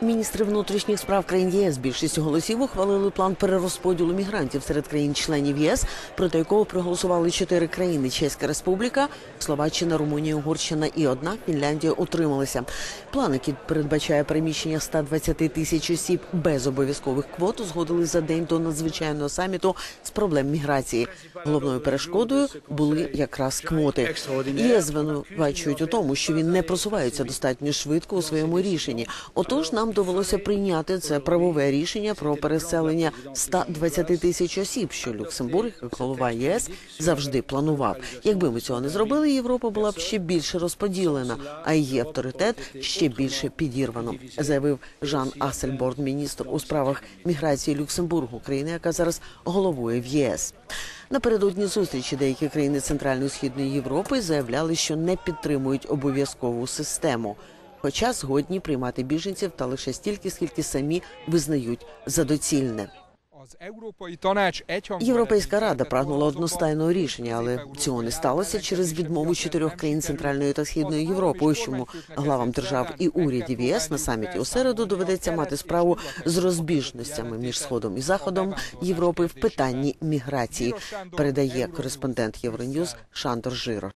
Міністри внутрішніх справ країн ЄС більшістю голосів ухвалили план перерозподілу мігрантів серед країн-членів ЄС, проти якого проголосували чотири країни: Чеська Республіка, Словаччина, Румунія, Угорщина і одна Фінляндія утрималися. План, який передбачає переміщення 120 тисяч осіб без обов'язкових квот, узгодили за день до надзвичайного саміту з проблем міграції. Головною перешкодою були якраз квоти. ЄС звинувачують у тому, що він не просувається достатньо швидко у своєму рішенні. Отож, нам довелося прийняти це правове рішення про переселення 120 тисяч осіб, що Люксембург, як голова ЄС, завжди планував. Якби ми цього не зробили, Європа була б ще більше розподілена, а її авторитет ще більше підірвано, заявив Жан Ассельборн, міністр у справах міграції Люксембургу, країни, яка зараз головує в ЄС. Напередодні зустрічі деякі країни Центральної Східної Європи заявляли, що не підтримують обов'язкову систему, хоча згодні приймати біженців та лише стільки, скільки самі визнають за доцільне. Європейська рада прагнула одностайного рішення, але цього не сталося через відмову чотирьох країн Центральної та Східної Європи. Ось чому главам держав і урядів ЄС на саміті у середу доведеться мати справу з розбіжностями між сходом і заходом Європи в питанні міграції. Передає кореспондент Євроньюз Шандор Жиро.